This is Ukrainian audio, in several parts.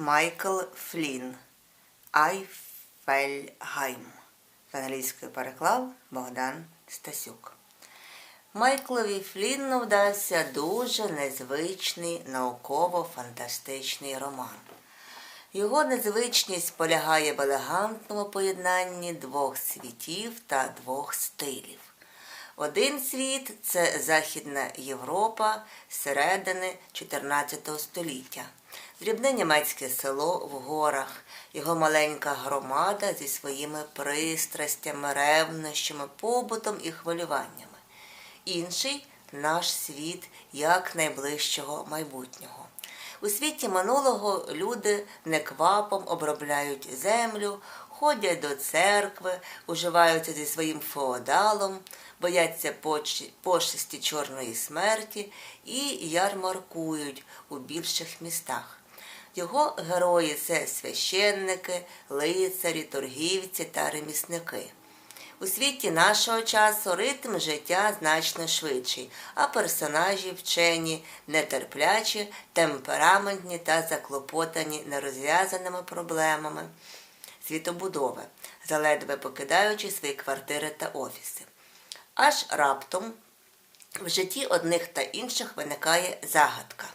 Майкл Флін Айфельгайм. З англійської переклав Богдан Стасюк. Майклові Флінну вдався дуже незвичний науково-фантастичний роман. Його незвичність полягає в елегантному поєднанні двох світів та двох стилів. Один світ це Західна Європа середини 14 століття, дрібне німецьке село в горах, його маленька громада зі своїми пристрастями, ревнощами, побутом і хвилюваннями. Інший наш світ як найближчого майбутнього. У світі минулого люди неквапом обробляють землю, ходять до церкви, уживаються зі своїм феодалом, бояться пошесті чорної смерті і ярмаркують у більших містах. Його герої це священники, лицарі, торгівці та ремісники. У світі нашого часу ритм життя значно швидший, а персонажі вчені, нетерплячі, темпераментні та заклопотані нерозв'язаними проблемами світобудови, заледве покидаючи свої квартири та офіси. Аж раптом в житті одних та інших виникає загадка,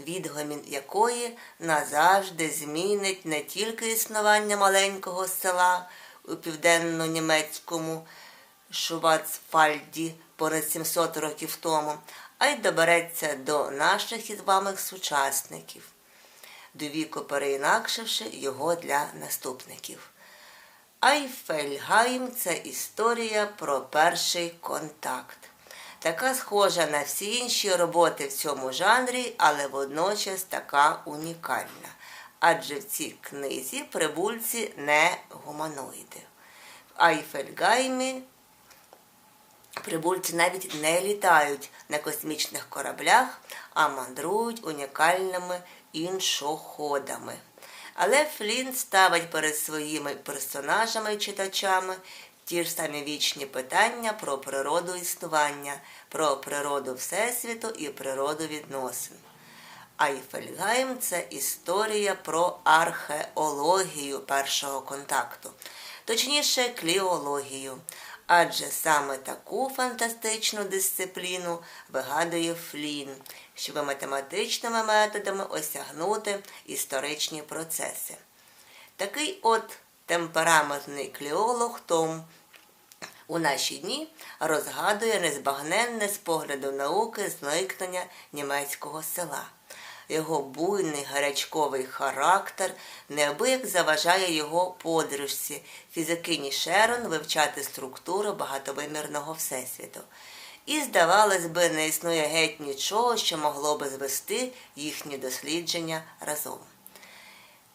відгомін якої назавжди змінить не тільки існування маленького села у південно-німецькому Шувацфальді понад 700 років тому, а й добереться до наших із вами сучасників, довіку переінакшивши його для наступників. Айфельгайм це історія про перший контакт. Така схожа на всі інші роботи в цьому жанрі, але водночас така унікальна. Адже в цій книзі прибульці не гуманоїди. В Айфельгаймі прибульці навіть не літають на космічних кораблях, а мандрують унікальними іншоходами. Але Флін ставить перед своїми персонажами і читачами ті ж самі вічні питання про природу існування, про природу Всесвіту і природу відносин. Айфельгайм це історія про археологію першого контакту, точніше, кліологію. Адже саме таку фантастичну дисципліну вигадує Флін, щоб математичними методами осягнути історичні процеси. Такий от темпераментний кліолог Том у наші дні розгадує незбагненне з погляду науки зникнення німецького села. Його буйний гарячковий характер неабияк заважає його подружці, фізикині Шерон вивчати структуру багатовимірного всесвіту. І, здавалось би, не існує геть нічого, що могло би звести їхні дослідження разом.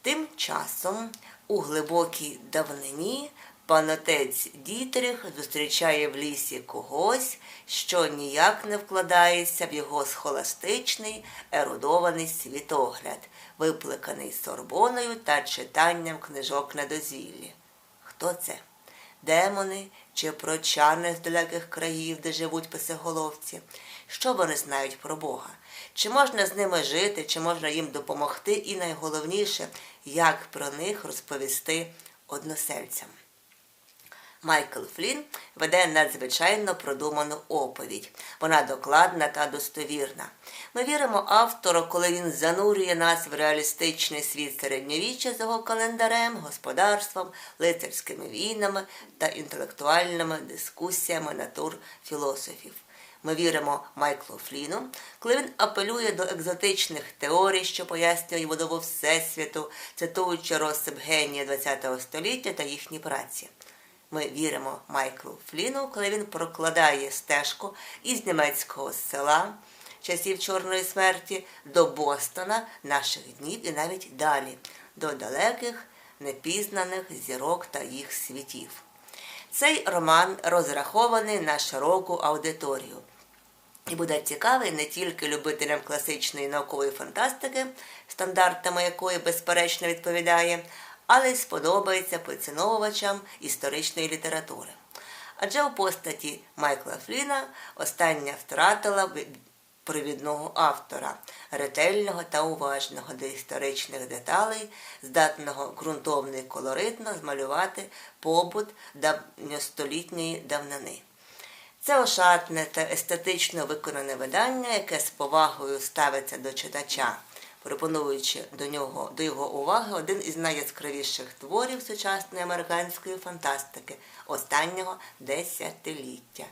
Тим часом у глибокій давнині Панотець Дітрих зустрічає в лісі когось, що ніяк не вкладається в його схоластичний, ерудований світогляд, випликаний сорбоною та читанням книжок на дозвіллі. Хто це? Демони чи прочани з далеких країв, де живуть писеголовці? Що вони знають про Бога? Чи можна з ними жити, чи можна їм допомогти, і найголовніше, як про них розповісти односельцям? Майкл Флін веде надзвичайно продуману оповідь. Вона докладна та достовірна. Ми віримо автору, коли він занурює нас в реалістичний світ середньовіччя з його календарем, господарством, лицарськими війнами та інтелектуальними дискусіями натур філософів. Ми віримо Майклу Фліну, коли він апелює до екзотичних теорій, що пояснюють будову Всесвіту, цитуючи розсип генія ХХ століття та їхні праці. Ми віримо Майклу Фліну, коли він прокладає стежку із німецького села часів Чорної смерті до Бостона наших днів і навіть далі, до далеких непізнаних зірок та їх світів. Цей роман розрахований на широку аудиторію. І буде цікавий не тільки любителям класичної наукової фантастики, стандартами якої безперечно відповідає, але й сподобається поціновувачам історичної літератури. Адже у постаті Майкла Фліна остання втратила провідного автора, ретельного та уважного до історичних деталей, здатного ґрунтовно і колоритно змалювати побут давньостолітньої давнини. Це ошатне та естетично виконане видання, яке з повагою ставиться до читача, пропонуючи до нього до його уваги один із найяскравіших творів сучасної американської фантастики останнього десятиліття.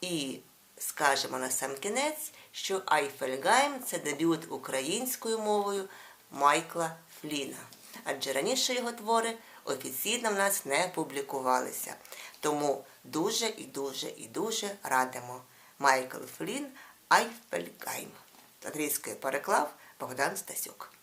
І скажемо на сам кінець, що Айфельгайм це дебют українською мовою Майкла Фліна. Адже раніше його твори офіційно в нас не публікувалися. Тому дуже і дуже і дуже радимо. Майкл Флін Айфельгайм. З англійської переклав Богдан Стасюк.